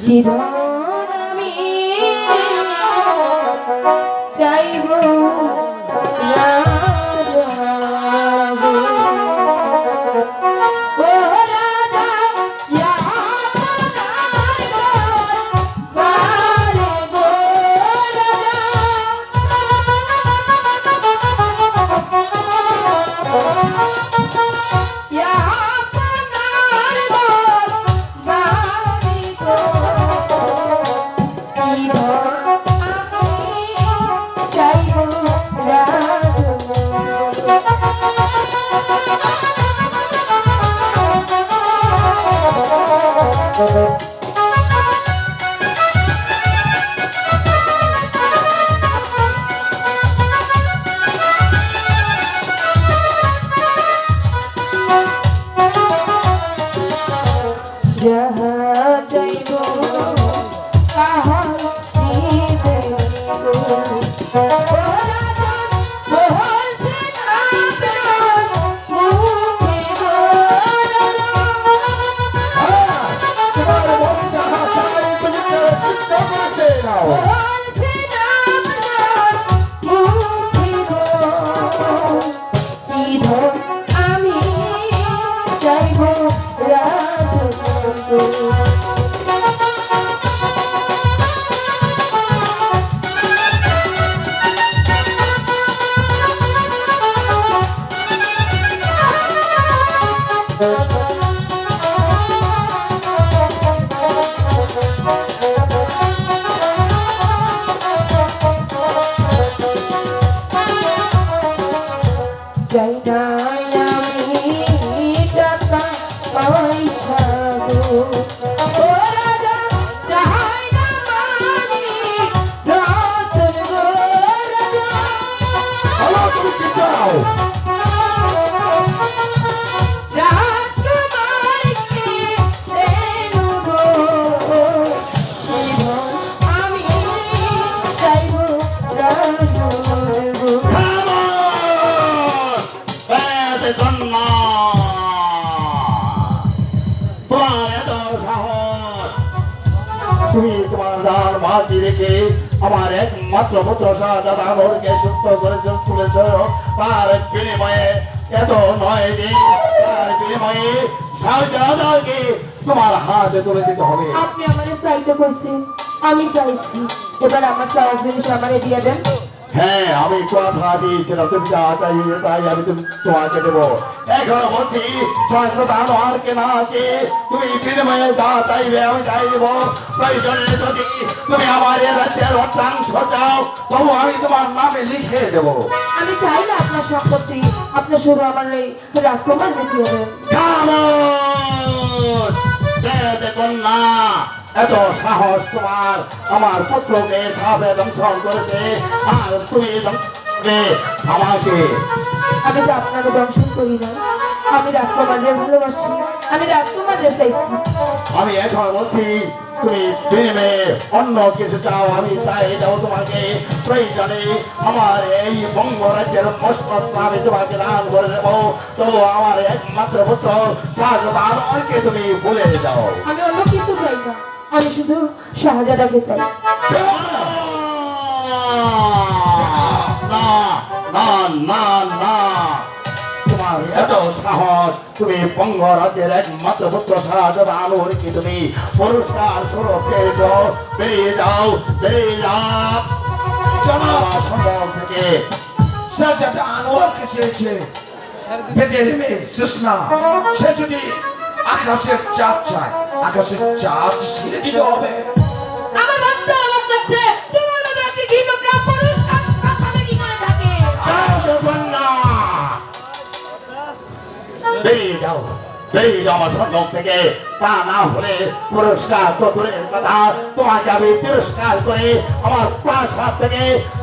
ধন আমি চাইব চাই নাই তুমি তোমার দান বাজি রেখে আমার একমাত্র পুত্র শাহজাদানকে সুস্থ করে তুলেছ, তার বিনিময়ে এত নয় যে তার বিনিময়ে শাহজাদাকে তোমার হাতে তুলে দিতে হবে। আপনি আমারে চাইতে করছেন আমি চাইছি। এবার আমার সাহায্য জিনিস আমারে দিয়ে দেন। হ্যাঁ আমি কথা দিয়েছিলাম তুমি যা চাইবে তাই আমি তুমি তোমাকে দেবো। এখনও বলছি আর কেনা আছে তুমি বিনিময়ে যা চাইবে আমি তাই দেবো। প্রয়োজনে যদি তুমি আমার রাজ্যের অর্থাংশ চাও তবু আমি তোমার নামে লিখে দেবো। আমি চাই না আপনার সম্পত্তি আপনার শুধু আমার এই রাজকুমার দেন খামোশ! দেখুন না এত সাহস তোমার আমার পুত্রকে খাবে দংশন করেছে আর তুমি আমাকে। আমি তো আপনাকে দংশন করি না। আমি রাজকুমারের ভালোবাসি। আমি রাজকুমারের চাইছি। আমি এখন বলছি তুমি বিনিময়ে অন্য কিছু চাও আমি তাই দাও তোমাকে। প্রয়োজনে আমার এই বঙ্গ রাজ্যের আমি তোমাকে দান করে দেবো। তো আমার একমাত্র পুত্র শাহজাহান অনেকে তুমি ভুলে যাও আমি অন্য কিছু চাই না। আমি শুধু শাহজাদাকে চাই। না না না না তোমার এত সাহস তুমি বঙ্গ রাজ্যের একমাত্র পুত্র শাহজাহান কি তুমি? পুরস্কার স্বরূপ পেয়েছ। বেরিয়ে যাও বেরিয়ে যাও। জনাব আমার সম্ভব থেকে। শাহজাদা আনোয়ারকে চেয়েছে। বেদের মেয়ে সুষমা সে যদি আকাশের চাঁদ চায় আকাশের চাঁদ ছিঁড়ে দিতে হবে। আমার ভক্ত আমার কাছে তোমার মতো একটি ঘৃণ পুরুষ কাছে কি করে থাকে। বেরিয়ে যাও বেরিয়ে যাও আমার থেকে। তা না হলে পুরস্কার তো দূরের কথা। তোমাকে আমি তিরস্কার করে আমার প্রাসাদ থেকে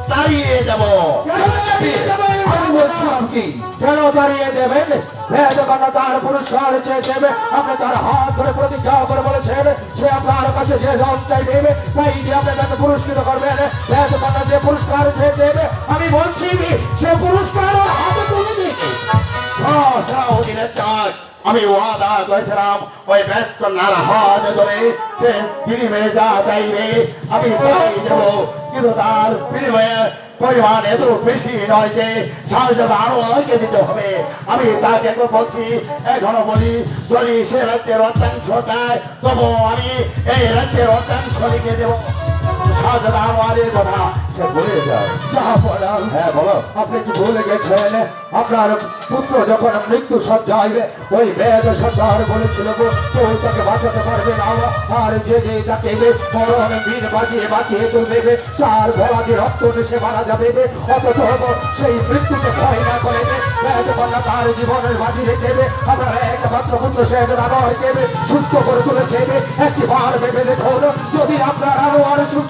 তাড়িয়ে দেব। তার আমি বলছি সে পুরস্কার আমি ওই বিনিময়ে যা চাইবে আমি কিন্তু তার বিনিময়ে পরিমাণ এত বেশি নয় যে সাংসদ আনোয়ারকে দিতে হবে। আমি তাকে একবার বলছি এখনও বলি যদি সে রাজ্যের অর্থাংশ দেয় তবু আমি এই রাজ্যের অর্থাংশ লিখে দেব। সাংসদ আনোয়ারের কথা সে বলে যায় হ্যাঁ বলো। আপনি কি ভুলে গেছেন? আপনার পুত্র যখন মৃত্যু সজ্জায় ওই বেদ সজ্জার বলেছিল গো কেউ তাকে বাঁচাতে পারবে না আর যে যে তাকে মরণ বীর বাজিয়ে বাঁচিয়ে তুলবে চার গলাতে রক্ত দেশে মারা যাবে অথচ সেই মৃত্যুকে ভয় না করে তার জীবনের বাজি রেখে গে, আপনার একমাত্র পুত্র শেখ রানর কেবে সুস্থ করে তুলেছে একটি বার ভেবে দেখুন যদি আপনার আরও আর সুস্থ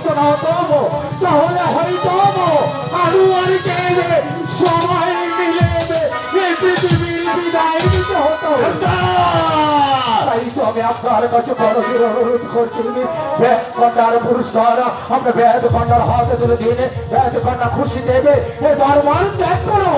আপনার কাছে বড় অনুরোধ করছি বেদ কন্যার পুরস্কার আমরা বেদ কন্যার হাতে তুলে দিন বেদ খুশি দেবে। এ দরবার ত্যাগ করো